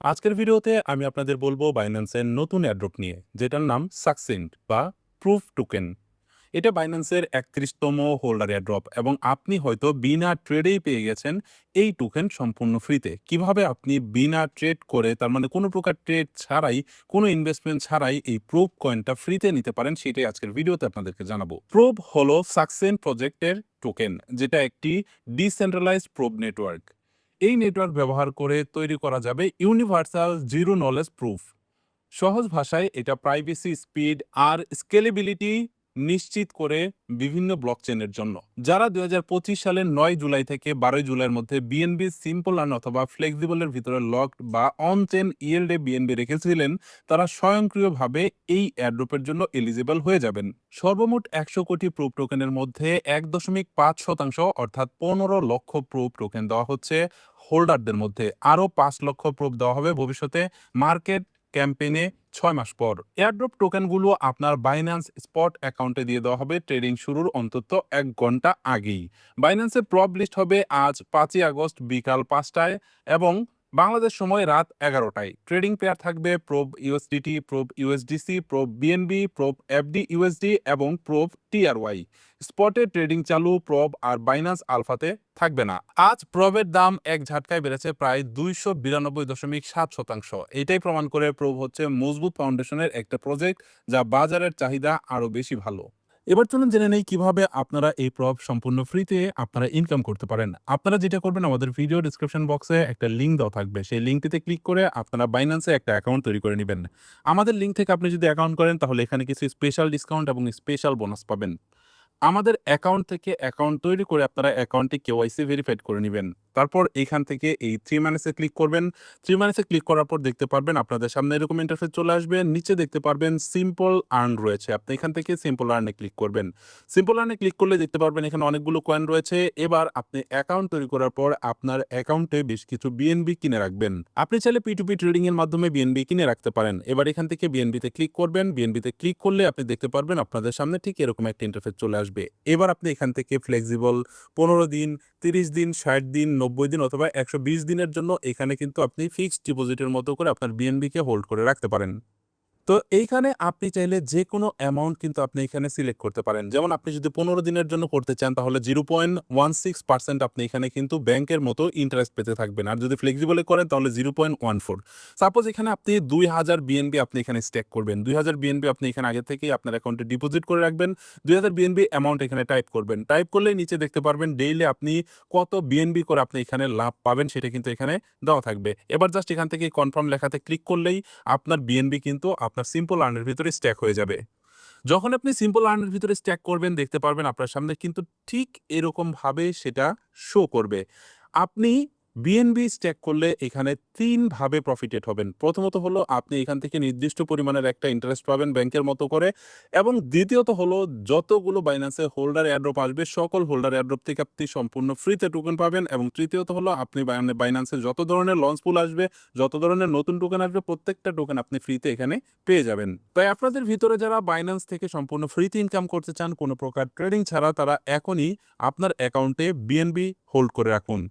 আজকের ভিডিওতে আমি আপনাদের বলব বাইন্যান্সের নতুন অ্যাড্রপ নিয়ে, যেটার নাম সাকসেন্ট বা প্রুফ টোকেন এটা বাইন্যান্সের একত্রিশতম হোল্ডার অ্যাড্রপ এবং আপনি হয়তো বিনা ট্রেডেই পেয়ে গেছেন এই টোকেন সম্পূর্ণ ফ্রিতে কীভাবে আপনি বিনা ট্রেড করে, তার মানে কোনো প্রকার ট্রেড ছাড়াই, কোনো ইনভেস্টমেন্ট ছাড়াই এই প্রুফ কয়েনটা ফ্রিতে নিতে পারেন, সেটাই আজকের ভিডিওতে আপনাদেরকে জানাব। প্রুফ হলো সাকসেন্ট প্রজেক্টের টোকেন যেটা একটি ডিসেন্ট্রালাইজড প্রুফ নেটওয়ার্ক এই নেটওয়ার্ক ব্যবহার করে তৈরি করা যাবে ইউনিভার্সাল জিরো নলেজ প্রুফ। সহজ ভাষায় এটা প্রাইভেসি, স্পিড আর স্কেলেবিলিটি নিশ্চিত করে বিভিন্ন ব্লকচেনের জন্য। যারা দুই সালের নয় জুলাই থেকে বারোই জুলাইয়ের মধ্যে বিএনবি সিম্পল আর্ন অথবা ফ্লেক্সিবলের ভিতরে লকড বা অন চেন ইএলডে বিএনবি রেখেছিলেন, তারা স্বয়ংক্রিয়ভাবে এই অ্যাড্রোপের জন্য এলিজিবল হয়ে যাবেন। সর্বমোট একশো কোটি প্রুফ টোকেনের মধ্যে এক দশমিক পাঁচ শতাংশ অর্থাৎ পনেরো লক্ষ প্রুফ টোকেন দেওয়া হচ্ছে হোল্ডারদের মধ্যে। আরও পাঁচ লক্ষ প্রুফ দেওয়া হবে ভবিষ্যতে মার্কেট ক্যাম্পেইনে ছয় মাস পর। এয়ারড্রপ টোকেনগুলো আপনার বাইন্যান্স স্পট অ্যাকাউন্টে দিয়ে দেওয়া হবে। ট্রেডিং শুরুর অন্তত এক ঘণ্টা আগেই। বাইন্যান্সের প্রব লিস্ট হবে আজ পাঁচই আগস্ট বিকাল পাঁচটায় এবং বাংলাদেশ সময় রাত এগারোটায়। ট্রেডিং পেয়ার থাকবে probe USDT, probe USDC, probe BNB, probe FD USD এবং প্রোব টিআরওয়াই। স্পটে ট্রেডিং চালু, প্রব আর বাইনান্স আলফাতে থাকবে না। আজ প্রবের দাম এক ঝাটকায় বেড়েছে প্রায় দুইশো বিরানব্বই দশমিক সাত শতাংশ। এটাই প্রমাণ করে প্রব হচ্ছে মজবুত ফাউন্ডেশনের একটা প্রজেক্ট যা বাজারের চাহিদা আরও বেশি ভালো। এবার চলুন জেনে নেই কীভাবে আপনারা এই প্রব সম্পূর্ণ ফ্রিতে আপনারা ইনকাম করতে পারেন। আপনারা যেটা করবেন, আমাদের ভিডিও ডিসক্রিপশন বক্সে একটা লিঙ্ক দেওয়া থাকবে। সেই লিঙ্কটিতে ক্লিক করে আপনারা বাইন্যান্সে একটা অ্যাকাউন্ট তৈরি করে নেবেন। আমাদের লিঙ্ক থেকে আপনি যদি অ্যাকাউন্ট করেন, তাহলে এখানে কিছু স্পেশাল ডিসকাউন্ট এবং স্পেশাল বোনাস পাবেন। আমাদের অ্যাকাউন্ট থেকে অ্যাকাউন্ট তৈরি করে আপনারা অ্যাকাউন্টটি কেওয়াইসি ভেরিফাইড করে নেবেন। তারপর এইখান থেকে এই থ্রি মাইনাসে ক্লিক করবেন। থ্রি মাইনাসে ক্লিক করার পর দেখতে পারবেন আপনাদের সামনে এরকম ইন্টারফেস চলে আসবে। নিচে দেখতে পারবেন সিম্পল আর্ন রয়েছে। আপনি এখান থেকে সিম্পল আর্নে ক্লিক করবেন। সিম্পল আর্নে ক্লিক করলে দেখতে পারবেন এখানে অনেকগুলো কয়েন রয়েছে। এবার আপনি অ্যাকাউন্ট তৈরি করার পর আপনার অ্যাকাউন্টে বেশ কিছু বিএনবি কিনে রাখবেন। আপনি চাইলে পিটুপি ট্রেডিং এর মাধ্যমে বিএনবি কিনে রাখতে পারেন। এবার এখান থেকে বিএনবিতে ক্লিক করবেন। বিএনবিতে ক্লিক করলে আপনি দেখতে পারবেন আপনাদের সামনে ঠিক এরকম একটা ইন্টারফেস চলে আসবে। এবার আপনি এখান থেকে ফ্লেক্সিবল পনেরো দিন, তিরিশ দিন, ষাট দিন নব্বই দিন অথবা একশো বিশ দিনের জন্য এখানে কিন্তু আপনি ফিক্সড ডিপোজিটের মতো করে আপনার বিএনবিকে হোল্ড করে রাখতে পারেন। তো এইখানে আপনি চাইলে যে কোনো অ্যামাউন্ট কিন্তু আপনি এখানে সিলেক্ট করতে পারেন। যেমন আপনি যদি পনেরো দিনের জন্য করতে চান, তাহলে zero point one six percent আপনি এখানে কিন্তু ব্যাংকের মতো ইন্টারেস্ট পেতে থাকবেন। আর যদি ফ্লেক্সিবলে করেন, তাহলে zero point one four suppose এখানে আপনি দুই হাজার বিএনবি আপনি এখানে স্টেক করবেন। দুই হাজার বিএনবি আপনি এখানে আগে থেকেই আপনার অ্যাকাউন্টে ডিপোজিট করে রাখবেন। দুই হাজার বিএনবি অ্যামাউন্ট এখানে টাইপ করবেন। টাইপ করলে নিচে দেখতে পারবেন ডেইলি আপনি কত বিএনবি করে আপনি এখানে লাভ পাবেন, সেটা কিন্তু এখানে দেওয়া থাকবে। এবার জাস্ট এখান থেকে কনফার্ম লেখাতে ক্লিক করলেই আপনার বিএনবি কিন্তু আপনার সিম্পল আর্নের ভিতরে স্ট্যাক হয়ে যাবে। যখন আপনি সিম্পল আর্নের ভিতরে স্ট্যাক করবেন, দেখতে পারবেন আপনার সামনে কিন্তু ঠিক এরকমভাবে সেটা শো করবে। আপনি বিএনবি স্ট্যাক করলে এখানে তিনভাবে প্রফিটেড হবেন। প্রথমত হলো আপনি এখান থেকে নির্দিষ্ট পরিমাণের একটা ইন্টারেস্ট পাবেন ব্যাংকের মতো করে এবং দ্বিতীয়ত হলো যতগুলো বাইন্যান্সে হোল্ডার অ্যাড্রপ আসবে, সকল হোল্ডার অ্যাড্রপ থেকে আপনি সম্পূর্ণ ফ্রিতে টোকেন পাবেন এবং তৃতীয়ত হলো আপনি বাইন্যান্সে যত ধরনের লঞ্চ পুল আসবে, যত ধরনের নতুন টোকেন আসবে, প্রত্যেকটা টোকেন আপনি ফ্রিতে এখানে পেয়ে যাবেন। তাই আপনাদের ভিতরে যারা বাইন্যান্স থেকে সম্পূর্ণ ফ্রিতে ইনকাম করতে চান, কোনো প্রকার ট্রেডিং ছাড়া তারা এখনই আপনার অ্যাকাউন্টে বিএনবি হোল্ড করে রাখুন।